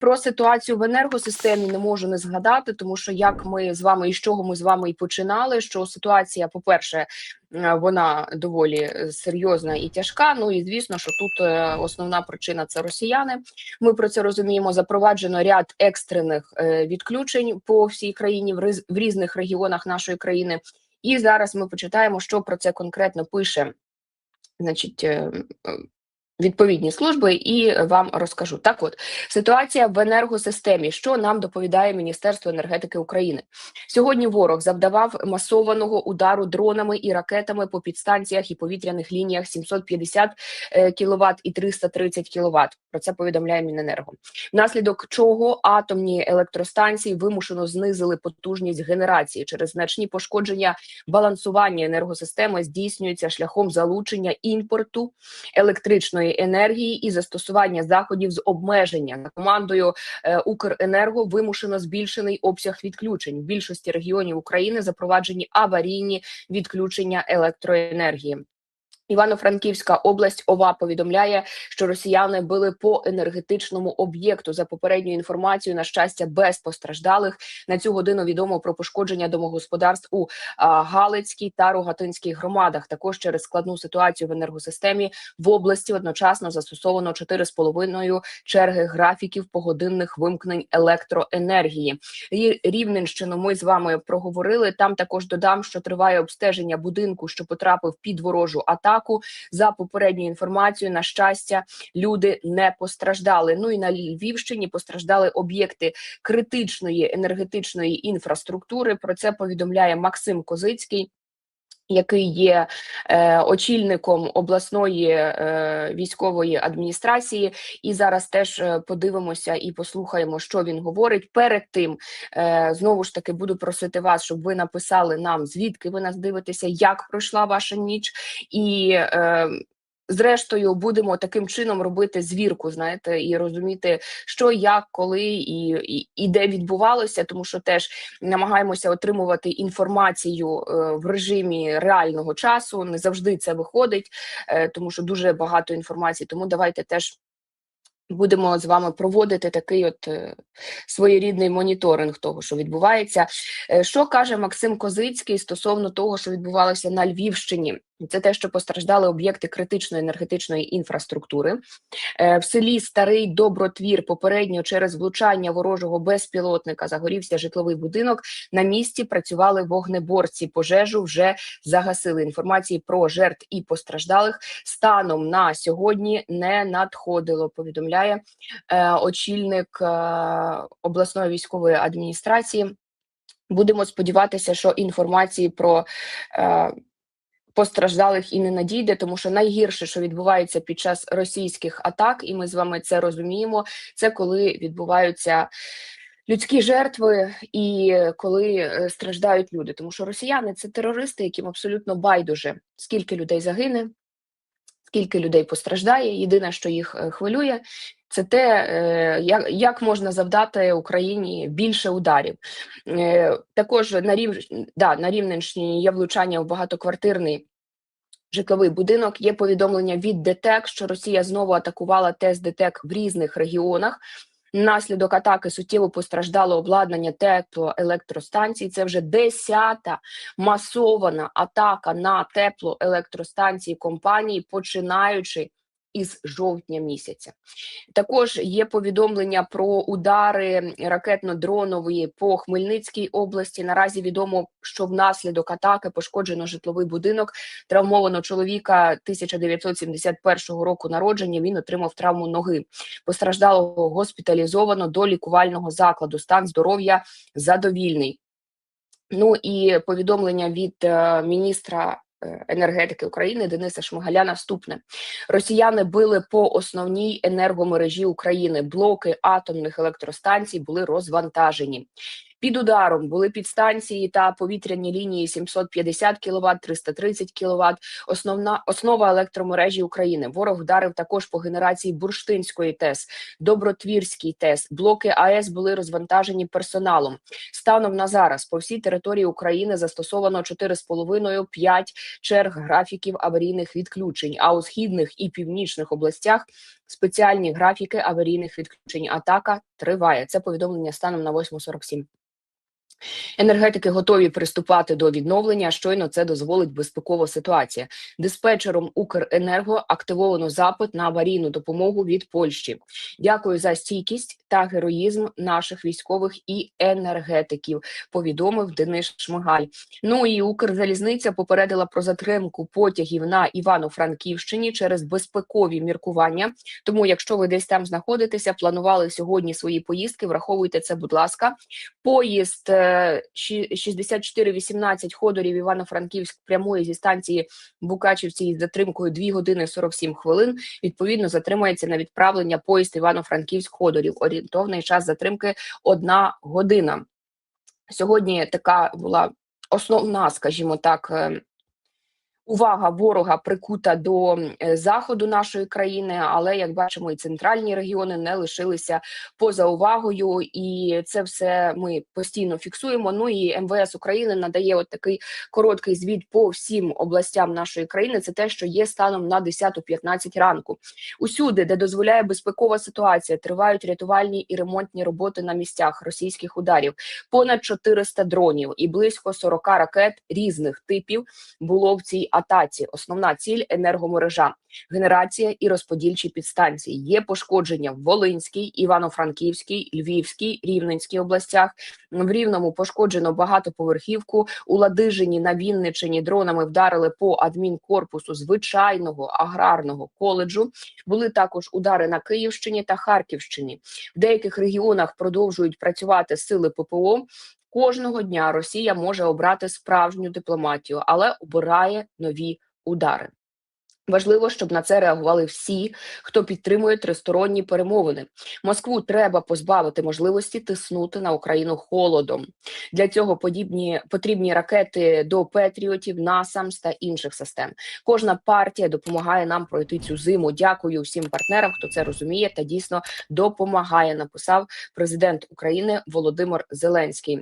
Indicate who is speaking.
Speaker 1: Про ситуацію в енергосистемі не можу не згадати, тому що як ми з вами і з чого ми з вами і починали, що ситуація, по-перше, е, вона доволі е, серйозна і тяжка. Ну і звісно, що тут е, основна причина це росіяни. Ми про це розуміємо. Запроваджено ряд екстрених відключень по всій країні в різних регіонах нашої країни. І зараз ми почитаємо, що про це конкретно пише, значить. Е, е, Відповідні служби і вам розкажу так. От ситуація в енергосистемі, що нам доповідає Міністерство енергетики України сьогодні. Ворог завдавав масованого удару дронами і ракетами по підстанціях і повітряних лініях 750 кВт і 330 кВт. Про це повідомляє Міненерго. Внаслідок чого атомні електростанції вимушено знизили потужність генерації через значні пошкодження балансування енергосистеми здійснюється шляхом залучення імпорту електричної енергії і застосування заходів з обмеження за командою е, Укренерго вимушено збільшений обсяг відключень. В більшості регіонів України запроваджені аварійні відключення електроенергії. Івано-Франківська область ОВА повідомляє, що росіяни били по енергетичному об'єкту. За попередньою інформацією, на щастя, без постраждалих на цю годину відомо про пошкодження домогосподарств у Галицькій та Рогатинській громадах. Також через складну ситуацію в енергосистемі в області одночасно застосовано 4,5 черги графіків погодинних вимкнень електроенергії. Рівненщину ми з вами проговорили. Там також додам, що триває обстеження будинку, що потрапив під ворожу атаку. За попередньою інформацією, на щастя, люди не постраждали. Ну і на Львівщині постраждали об'єкти критичної енергетичної інфраструктури. Про це повідомляє Максим Козицький. Який є е, очільником обласної е, військової адміністрації, і зараз теж е, подивимося і послухаємо, що він говорить. Перед тим е, знову ж таки буду просити вас, щоб ви написали нам, звідки ви нас дивитеся, як пройшла ваша ніч, і е, зрештою будемо таким чином робити звірку, знаєте, і розуміти, що як, коли і, і, і де відбувалося, тому що теж намагаємося отримувати інформацію е, в режимі реального часу. Не завжди це виходить, е, тому що дуже багато інформації. Тому давайте теж. Будемо з вами проводити такий от е, своєрідний моніторинг того, що відбувається. Що каже Максим Козицький стосовно того, що відбувалося на Львівщині? Це те, що постраждали об'єкти критичної енергетичної інфраструктури Е, в селі Старий Добротвір. Попередньо через влучання ворожого безпілотника загорівся житловий будинок. На місці працювали вогнеборці. Пожежу вже загасили. Інформації про жертв і постраждалих станом на сьогодні не надходило. Повідомляє е, очільник е, обласної військової адміністрації. Будемо сподіватися, що інформації про постраждалих і не надійде, тому що найгірше, що відбувається під час російських атак, і ми з вами це розуміємо, це коли відбуваються. Людські жертви і коли е, страждають люди, тому що росіяни це терористи, яким абсолютно байдуже, скільки людей загине, скільки людей постраждає. Єдине, що їх е, хвилює, це те, е, як, можна завдати Україні більше ударів. Також на рів... да, на Рівненщині є влучання в багатоквартирний. Житловий будинок є повідомлення від ДТЕК, що Росія знову атакувала ТЕС ДТЕК в різних регіонах. Наслідок атаки суттєво постраждало обладнання теплоелектростанцій. Це вже десята масована атака на теплоелектростанції компанії, починаючи із жовтня місяця. Також є повідомлення про удари ракетно-дронової по Хмельницькій області. Наразі відомо, що внаслідок атаки пошкоджено житловий будинок, травмовано чоловіка 1971 року народження. Він отримав травму ноги. Постраждалого госпіталізовано до лікувального закладу. Стан здоров'я задовільний. Ну і повідомлення від е, міністра енергетики України Дениса Шмигаля наступне: Росіяни били по основній енергомережі України. Блоки атомних електростанцій були розвантажені. Під ударом були підстанції та повітряні лінії 750 кВт, 330 кВт, основна основа електромережі України. Ворог вдарив також по генерації Бурштинської ТЕС, Добротвірський ТЕС. Блоки АЕС були розвантажені персоналом. Станом на зараз по всій території України застосовано 4,5-5 черг графіків аварійних відключень. А у східних і північних областях спеціальні графіки аварійних відключень. Атака триває. Це повідомлення станом на 8.47. Енергетики готові приступати до відновлення. Щойно це дозволить безпекова ситуація. Диспетчером Укренерго активовано запит на аварійну допомогу від Польщі. Дякую за стійкість та героїзм наших військових і енергетиків. Повідомив Денис Шмигаль. Ну і Укрзалізниця попередила про затримку потягів на Івано-Франківщині через безпекові міркування. Тому, якщо ви десь там знаходитеся, планували сьогодні свої поїздки, враховуйте це, будь ласка. Поїзд е, 6418 ходорів Івано-Франківськ прямує зі станції Букачівці із затримкою 2 години 47 хвилин. Відповідно, затримається на відправлення поїзд Івано-Франківськ ходорів. Орієнтовний час затримки одна година. Сьогодні така була основна, скажімо так. Увага ворога прикута до е, заходу нашої країни, але як бачимо, і центральні регіони не лишилися поза увагою, і це все ми постійно фіксуємо. Ну і МВС України надає от такий короткий звіт по всім областям нашої країни. Це те, що є станом на 10.15 ранку. Усюди, де дозволяє безпекова ситуація, тривають рятувальні і ремонтні роботи на місцях російських ударів. Понад 400 дронів і близько 40 ракет різних типів було в цій атаці. Основна ціль енергомережа, генерація і розподільчі підстанції. Є пошкодження в Волинській, Івано-Франківській, Львівській, Рівненській областях. В Рівному пошкоджено багатоповерхівку. У Ладижині на Вінничині дронами вдарили по адмінкорпусу звичайного аграрного коледжу. Були також удари на Київщині та Харківщині. В деяких регіонах продовжують працювати сили ППО. Кожного дня Росія може обрати справжню дипломатію, але обирає нові удари. Важливо, щоб на це реагували всі, хто підтримує тристоронні перемовини. Москву треба позбавити можливості тиснути на Україну холодом. Для цього подібні потрібні ракети до Петріотів, Насамс та інших систем. Кожна партія допомагає нам пройти цю зиму. Дякую всім партнерам, хто це розуміє та дійсно допомагає. Написав президент України Володимир Зеленський.